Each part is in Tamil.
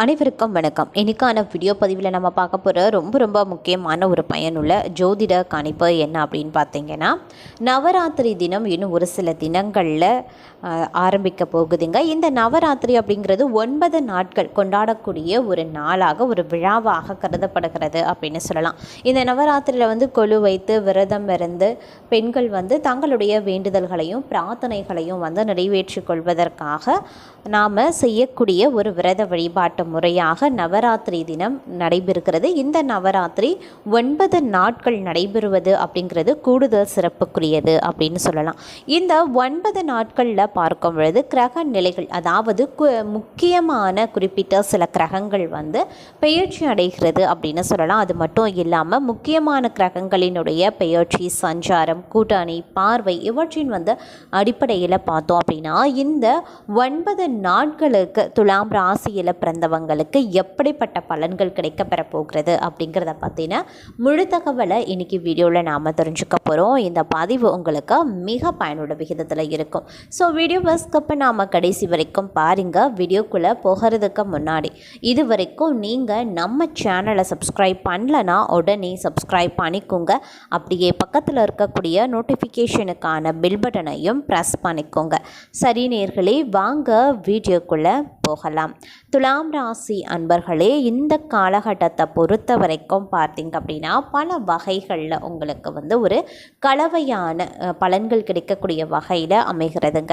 அனைவருக்கும் வணக்கம். இன்றைக்கான வீடியோ பதிவில் நம்ம பார்க்க போகிற ரொம்ப ரொம்ப முக்கியமான ஒரு பயனுள்ள ஜோதிட கணிப்பு என்ன அப்படின்னு பார்த்தீங்கன்னா நவராத்திரி தினம் இன்னும் ஒரு சில தினங்களில் ஆரம்பிக்க போகுதுங்க. இந்த நவராத்திரி அப்படிங்கிறது ஒன்பது நாட்கள் கொண்டாடக்கூடிய ஒரு நாளாக ஒரு விழாவாக கருதப்படுகிறது அப்படின்னு சொல்லலாம். இந்த நவராத்திரியில் வந்து கொலு வைத்து விரதம் இருந்து பெண்கள் வந்து தங்களுடைய வேண்டுதல்களையும் பிரார்த்தனைகளையும் வந்து நிறைவேற்றிக் கொள்வதற்காக நாம் செய்யக்கூடிய ஒரு விரத வழிபாட்டு முறையாக நவராத்திரி தினம் நடைபெறுகிறது. இந்த நவராத்திரி ஒன்பது நாட்கள் நடைபெறுவது அப்படிங்கிறது கூடுதல் சிறப்புக்குரியது அப்படின்னு சொல்லலாம். இந்த ஒன்பது நாட்களில் பார்க்கும் பொழுது கிரக நிலைகள் அதாவது கு முக்கியமான குறிப்பிட்ட சில கிரகங்கள் வந்து பெயர்ச்சி அடைகிறது அப்படின்னு சொல்லலாம். அது மட்டும் இல்லாமல் முக்கியமான கிரகங்களினுடைய பெயர்ச்சி சஞ்சாரம் கூட்டணி பார்வை இவற்றின் வந்து அடிப்படையில் பார்த்தோம் அப்படின்னா இந்த ஒன்பது நாட்களுக்கு துலாம் ராசியில் குடும்பங்களுக்கு எப்படிப்பட்ட பலன்கள் கிடைக்கப்பெற போகிறது அப்படிங்கிறத பற்றின முழு தகவலை இன்னைக்கு வீடியோவில் நாம் தெரிஞ்சுக்க போகிறோம் இந்த பதிவு உங்களுக்கு மிக பயனுள்ள விகிதத்தில் இருக்கும். ஸோ வீடியோ ஸ்கிப் நாம் கடைசி வரைக்கும் பாருங்கள் வீடியோக்குள்ளே போகிறதுக்கு முன்னாடி இது வரைக்கும் நீங்கள் நம்ம சேனலை சப்ஸ்கிரைப் பண்ணலனா உடனே சப்ஸ்கிரைப் பண்ணிக்கோங்க. அப்படியே பக்கத்தில் இருக்கக்கூடிய நோட்டிஃபிகேஷனுக்கான பில் பட்டனையும் ப்ரெஸ் பண்ணிக்கோங்க. சரி நேர்களே வாங்க வீடியோக்குள்ளே போகலாம். துலாம் ராசி அன்பர்களே இந்த காலகட்டத்தை பொறுத்த வரைக்கும் பார்த்தீங்க அப்படின்னா பல வகைகளில் உங்களுக்கு வந்து ஒரு கலவையான பலன்கள் கிடைக்கக்கூடிய வகையில் அமைகிறதுங்க.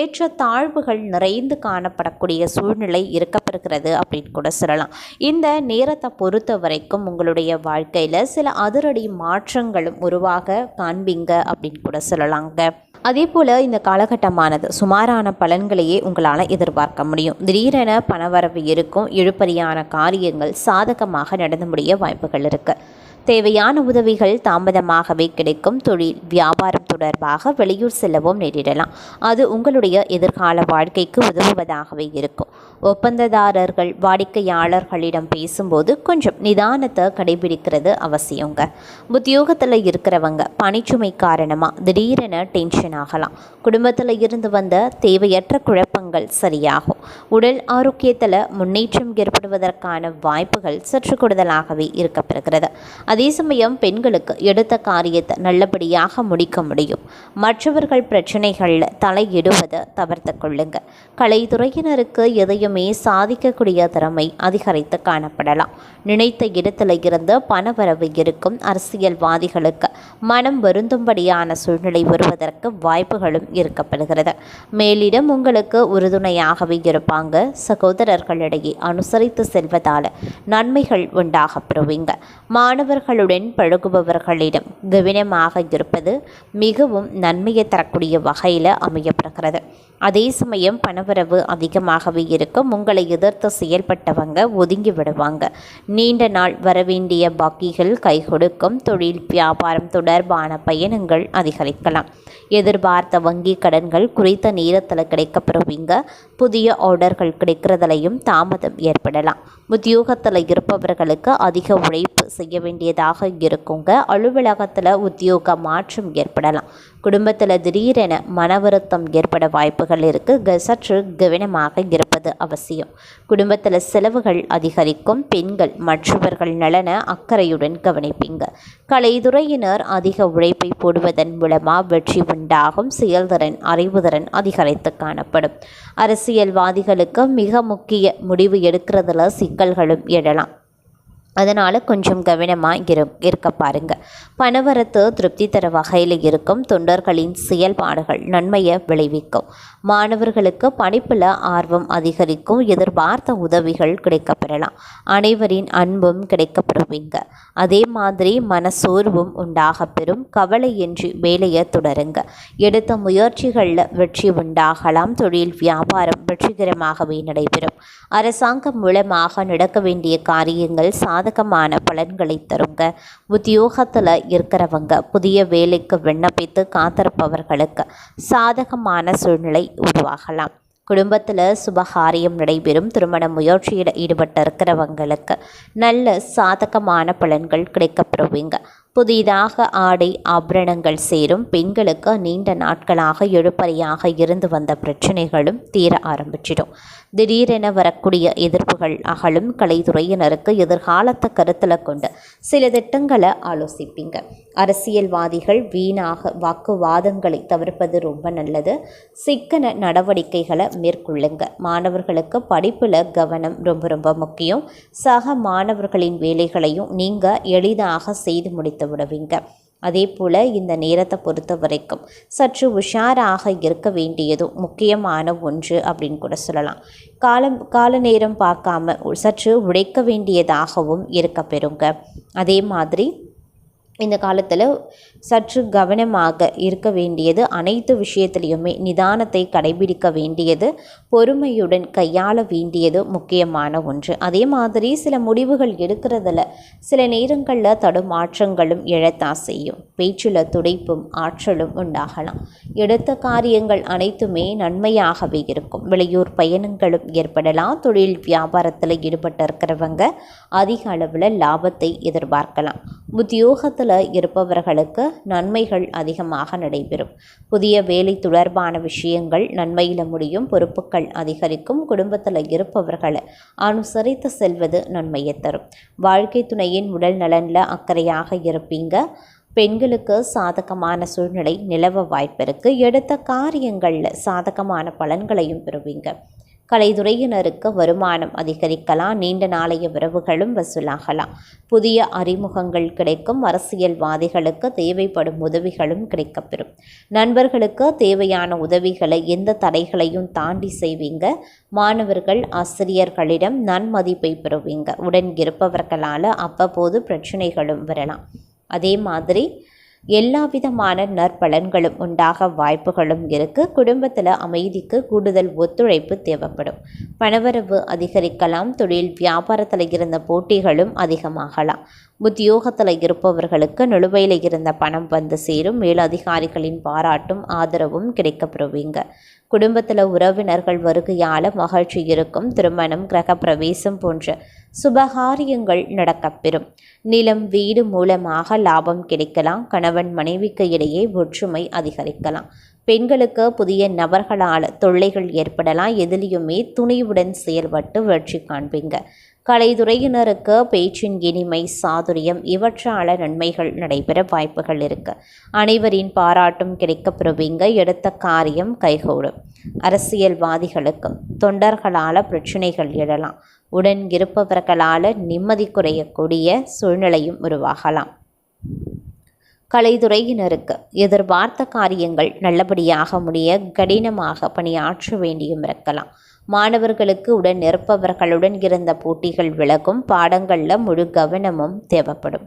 ஏற்ற தாழ்வுகள் நிறைந்து காணப்படக்கூடிய சூழ்நிலை இருக்கப்பெறுகிறது அப்படின்னு கூட சொல்லலாம். இந்த நேரத்தை பொறுத்த வரைக்கும் உங்களுடைய வாழ்க்கையில் சில அதிரடி மாற்றங்களும் உருவாக காண்பீங்க அப்படின்னு கூட சொல்லலாங்க. அதே போல் இந்த காலகட்டமானது சுமாரான பலன்களையே உங்களால் எதிர்பார்க்க முடியும். திடீரென பண பணவரவு இருக்கும். இழுப்பறியான காரியங்கள் சாதகமாக நடந்து முடிய வாய்ப்புகள் இருக்குது தேவையான உதவிகள் தாமதமாகவே கிடைக்கும். தொழில் வியாபாரம் தொடர்பாக வெளியூர் செல்லவும் நேரிடலாம். அது உங்களுடைய எதிர்கால வாழ்க்கைக்கு உதவுவதாகவே இருக்கும். ஒப்பந்ததாரர்கள் வாடிக்கையாளர்களிடம் பேசும்போது கொஞ்சம் நிதானத்தை கடைபிடிக்கிறது அவசியங்க. உத்தியோகத்தில் இருக்கிறவங்க பணிச்சுமை காரணமாக திடீரென டென்ஷன் ஆகலாம். குடும்பத்தில் இருந்து வந்த தேவையற்ற குழப்பங்கள் சரியாகும். உடல் ஆரோக்கியத்தில் முன்னேற்றம் ஏற்படுவதற்கான வாய்ப்புகள் சற்று கூடுதலாகவே இருக்கப்பெறுகிறது. அதே சமயம் பெண்களுக்கு எடுத்த காரியத்தை நல்லபடியாக முடிக்க முடியும். மற்றவர்கள் பிரச்சனைகளில் தலையிடுவதை தவிர்த்து கொள்ளுங்க. கலைத்துறையினருக்கு எதையுமே சாதிக்கக்கூடிய திறமை அதிகரித்து காணப்படலாம். நினைத்த இடத்துல இருந்து பணவரவு இருக்கும் அரசியல்வாதிகளுக்கு மனம் வருந்தும்படியான சூழ்நிலை வருவதற்கு வாய்ப்புகளும் இருக்கப்படுகிறது மேலிடம் உங்களுக்கு உறுதுணையாகவே இருப்பாங்க. சகோதரர்களிடையே அனுசரித்து செல்வதால் நன்மைகள் உண்டாக பெறுவீங்க. மாணவர்களுடன் பழகுபவர்களிடம் கவனமாக இருப்பது மிகவும் நன்மையை தரக்கூடிய வகையில் அமையப்படுகிறது. அதே சமயம் பணவரவு அதிகமாகவே இருக்கும். உங்களை எதிர்த்து செயல்பட்டவங்க ஒதுங்கி விடுவாங்க. நீண்ட நாள் வரவேண்டிய பாக்கிகள் கை கொடுக்கும் தொழில் வியாபாரம் தொடர்பான பயணங்கள் அதிகரிக்கலாம். எதிர்பார்த்த வங்கி கடன்கள் குறித்த நேரத்தில் கிடைக்கப்பெறுவீங்க புதிய ஆர்டர்கள் கிடைக்கிறதுலையும் தாமதம் ஏற்படலாம். உத்தியோகத்தில் இருப்பவர்களுக்கு அதிக உழைப்பு செய்ய வேண்டிய வேண்டியதாக இருக்குங்க. அலுவலகத்தில் உத்தியோக மாற்றம் ஏற்படலாம். குடும்பத்தில் திடீரென மன வருத்தம் ஏற்பட வாய்ப்புகள் இருக்குது சற்று கவனமாக இருப்பது அவசியம். குடும்பத்தில் செலவுகள் அதிகரிக்கும். பெண்கள் மற்றவர்கள் நலன அக்கறையுடன் கவனிப்பீங்க. கலைத்துறையினர் அதிக உழைப்பை போடுவதன் மூலமாக வெற்றி உண்டாகும். செயல்திறன் அறிவுதிறன் அதிகரித்து காணப்படும். அரசியல்வாதிகளுக்கு மிக முக்கிய முடிவு எடுக்கிறதுல சிக்கல்களும் எழலாம். அதனால் கொஞ்சம் கவனமாக இரு இருக்க பாருங்கள் பணவரத்து திருப்தி தர வகையில் இருக்கும் தொண்டர்களின் செயல்பாடுகள் நன்மையை விளைவிக்கும். மாணவர்களுக்கு படிப்பில் ஆர்வம் அதிகரிக்கும் எதிர்பார்த்த உதவிகள் கிடைக்கப்பெறலாம். அனைவரின் அன்பும் கிடைக்கப்பெறுவீங்க. அதே மாதிரி மனசோர்வும் உண்டாக பெறும். கவலையின்றி வேலையை தொடருங்க. எடுத்த முயற்சிகளில் வெற்றி உண்டாகலாம். தொழில் வியாபாரம் வெற்றிகரமாகவே நடைபெறும். அரசாங்கம் மூலமாக நடக்க வேண்டிய காரியங்கள் சாதகமான பலன்களை தருங்க. உத்தியோகத்தில் இருக்கிறவங்க புதிய வேலைக்கு விண்ணப்பித்து காத்திருப்பவர்களுக்கு சாதகமான சூழ்நிலை உருவாகலாம். குடும்பத்தில் சுபகாரியம் நடைபெறும். திருமண முயற்சியில் ஈடுபட்டு இருக்கிறவங்களுக்கு நல்ல சாதகமான பலன்கள் கிடைக்கப்பெறுவீங்க. புதிதாக ஆடை ஆபரணங்கள் சேரும். பெண்களுக்கு நீண்ட நாட்களாக எழுப்பறையாக இருந்து வந்த பிரச்சனைகளும் தீர ஆரம்பிச்சிடும். திடீரென வரக்கூடிய எதிர்ப்புகள் அகலும் கலைத்துறையினருக்கு எதிர்காலத்தை கருத்தில் கொண்டு சில திட்டங்களை ஆலோசிப்பீங்க. அரசியல்வாதிகள் வீணாக வாக்குவாதங்களை தவிர்ப்பது ரொம்ப நல்லது. சிக்கன நடவடிக்கைகளை மேற்கொள்ளுங்க. மாணவர்களுக்கு படிப்பில் கவனம் ரொம்ப ரொம்ப முக்கியம். சக மாணவர்களின் வேலைகளையும் நீங்கள் எளிதாக செய்து முடித்து விடுவீங்க. அதே போல் இந்த நேரத்தை பொறுத்த வரைக்கும் சற்று உஷாராக இருக்க வேண்டியதும் முக்கியமான ஒன்று அப்படின்னு கூட சொல்லலாம். காலம் கால நேரம் பார்க்காம சற்று உழைக்க வேண்டியதாகவும் இருக்க பெறுங்க. அதே மாதிரி இந்த காலத்தில் சற்று கவனமாக இருக்க வேண்டியது அனைத்து விஷயத்திலையுமே நிதானத்தை கடைபிடிக்க வேண்டியது பொறுமையுடன் கையாள வேண்டியது முக்கியமான ஒன்று. அதே மாதிரி சில முடிவுகள் எடுக்கிறதுல சில நேரங்களில் தடுமாற்றங்களும் எழத்தான் செய்யும். பேச்சில் துடைப்பும் ஆற்றலும் உண்டாகலாம். எடுத்த காரியங்கள் அனைத்துமே நன்மையாகவே இருக்கும். வெளியூர் பயணங்களும் ஏற்படலாம். தொழில் வியாபாரத்தில் ஈடுபட்டு இருக்கிறவங்க அதிக அளவில் லாபத்தை எதிர்பார்க்கலாம். உத்தியோகத்தில் இருப்பவர்களுக்கு நன்மைகள் அதிகமாக நடைபெறும். புதிய வேலை தொடர்பான விஷயங்கள் நன்மையில் முடியும் பொறுப்புகள் அதிகரிக்கும் குடும்பத்தில் இருப்பவர்களை அனுசரித்து செல்வது நன்மையை தரும். வாழ்க்கை துணையின் உடல் நலனில் அக்கறையாக இருப்பீங்க. பெண்களுக்கு சாதகமான சூழ்நிலை நிலவ வாய்ப்பிருக்கு எடுத்த காரியங்களில் சாதகமான பலன்களையும் பெறுவீங்க. கலைத்துறையினருக்கு வருமானம் அதிகரிக்கலாம் நீண்ட நாளைய உறவுகளும் வசூலாகலாம். புதிய அறிமுகங்கள் கிடைக்கும் அரசியல்வாதிகளுக்கு தேவைப்படும் உதவிகளும் கிடைக்கப்பெறும். நண்பர்களுக்கு தேவையான உதவிகளை எந்த தடைகளையும் தாண்டி செய்வீங்க? மாணவர்கள் ஆசிரியர்களிடம் நன்மதிப்பை பெறுவீங்க. உடன் இருப்பவர்களால் அவ்வப்போது பிரச்சனைகளும் வரலாம். அதே மாதிரி எல்லா விதமான நற்பலன்களும் உண்டாக வாய்ப்புகளும் இருக்குது குடும்பத்தில் அமைதிக்கு கூடுதல் ஒத்துழைப்பு தேவைப்படும். பணவரவு அதிகரிக்கலாம். தொழில் வியாபாரத்தில் இருந்த போட்டிகளும் அதிகமாகலாம். உத்தியோகத்தில் இருப்பவர்களுக்கு நிலுவையில் இருந்த பணம் வந்து சேரும். மேலதிகாரிகளின் பாராட்டும் ஆதரவும் கிடைக்கப்பெறுவீங்க குடும்பத்தில் உறவினர்கள் வருகையால் மகிழ்ச்சி இருக்கும் திருமணம் கிரக பிரவேசம் போன்ற சுபகாரியங்கள் நடக்கப்பெறும். நிலம் வீடு மூலமாக லாபம் கிடைக்கலாம் கணவன் மனைவிக்கு இடையே ஒற்றுமை அதிகரிக்கலாம். பெண்களுக்கு புதிய நபர்களால் தொல்லைகள் ஏற்படலாம் எதிலையுமே துணிவுடன் செயல்பட்டு வெற்றி காண்பீங்க. கலைத்துறையினருக்கு பேச்சின் இனிமை சாதுரியம் இவற்றால நன்மைகள் நடைபெற வாய்ப்புகள் இருக்கு. அனைவரின் பாராட்டும் கிடைக்கப்பெறுவீங்க எடுத்த காரியம் கைகூடும். அரசியல்வாதிகளுக்கு தொண்டர்களால் பிரச்சனைகள் எழலாம். உடன் இருப்பவர்களால் நிம்மதி குறையக்கூடிய சூழ்நிலையும் உருவாகலாம். கலைத்துறையினருக்கு எதிர்பார்த்த காரியங்கள் நல்லபடியாக முடிய கடினமாக பணியாற்ற வேண்டியும் இருக்கலாம். மாணவர்களுக்கு உடன் இருப்பவர்களுடன் இருந்த போட்டிகள் விலகும் பாடங்களில் முழு கவனமும் தேவைப்படும்.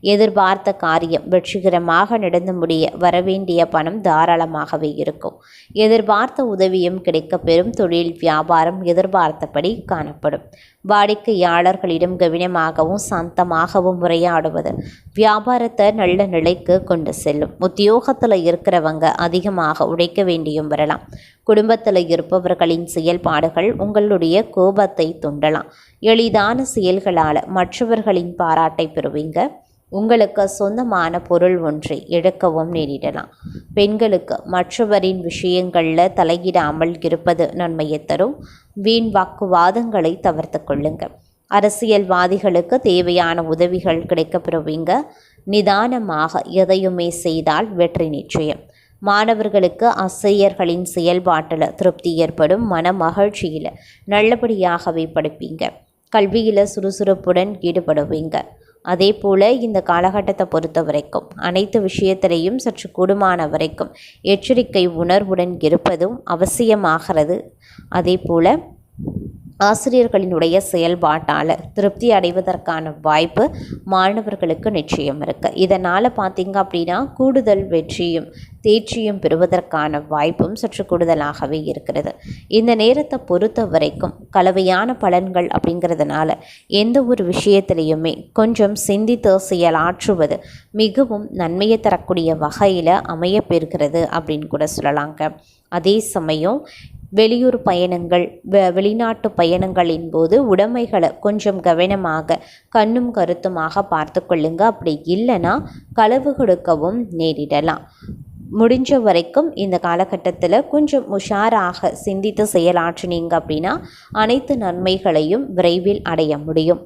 எதிர்பார்த்த காரியம் வெற்றிகரமாக நடந்து முடிய வரவேண்டிய பணம் தாராளமாகவே இருக்கும். எதிர்பார்த்த உதவியும் கிடைக்க பெறும் தொழில் வியாபாரம் எதிர்பார்த்தபடி காணப்படும். வாடிக்கையாளர்களிடம் கவனமாகவும் சாந்தமாகவும் உரையாடுவது வியாபாரத்தை நல்ல நிலைக்கு கொண்டு செல்லும். உத்தியோகத்தில் இருக்கிறவங்க அதிகமாக உழைக்க வேண்டியும் வரலாம். குடும்பத்தில் இருப்பவர்களின் செயல்பாடுகள் உங்களுடைய கோபத்தை துண்டலாம். எளிதான செயல்களால் மற்றவர்களின் பாராட்டை பெறுவீங்க. உங்களுக்கு சொந்தமான பொருள் ஒன்றை இழக்கவும் நேரிடலாம். பெண்களுக்கு மற்றவரின் விஷயங்களில் தலையிடாமல் இருப்பது நன்மையை தரும். வீண் வாக்குவாதங்களை தவிர்த்து கொள்ளுங்கள். அரசியல்வாதிகளுக்கு தேவையான உதவிகள் கிடைக்கப்பெறுவீங்க நிதானமாக எதையுமே செய்தால் வெற்றி நிச்சயம். மாணவர்களுக்கு ஆசிரியர்களின் செயல்பாட்டில் திருப்தி ஏற்படும். மன மகிழ்ச்சியில் நல்லபடியாகவே படிப்பீங்க. கல்வியில் சுறுசுறுப்புடன் ஈடுபடுவீங்க. அதே போல் இந்த காலகட்டத்தை பொறுத்த வரைக்கும் அனைத்து விஷயத்திலையும் சற்று கூடுமான வரைக்கும் எச்சரிக்கை உணர்வுடன் இருப்பதும் அவசியமாகிறது. அதே போல் ஆசிரியர்களினுடைய செயல்பாட்டால் திருப்தி அடைவதற்கான வாய்ப்பு மாணவர்களுக்கு நிச்சயம் இருக்குது இதனால் பார்த்திங்க அப்படின்னா கூடுதல் வெற்றியும் தேர்ச்சியும் பெறுவதற்கான வாய்ப்பும் சற்று கூடுதலாகவே இருக்கிறது. இந்த நேரத்தை பொறுத்த வரைக்கும் கலவையான பலன்கள் அப்படிங்கிறதுனால எந்த ஒரு விஷயத்திலையுமே கொஞ்சம் சிந்தித்து செயலாற்றுவது மிகவும் நன்மையை தரக்கூடிய வகையில் அமையப்பெறுகிறது அப்படின்னு கூட சொல்லலாங்க. அதே சமயம் வெளியூர் பயணங்கள் வெ வெளிநாட்டு பயணங்களின் போது உடைமைகளை கொஞ்சம் கவனமாக கண்ணும் கருத்துமாக பார்த்து கொள்ளுங்க. அப்படி இல்லைன்னா களவு கொடுக்கவும் நேரிடலாம். முடிஞ்ச வரைக்கும் இந்த காலகட்டத்தில் கொஞ்சம் உஷாராக சிந்தித்து செயலாற்றினீங்க அப்படின்னா அனைத்து நன்மைகளையும் விரைவில் அடைய முடியும்.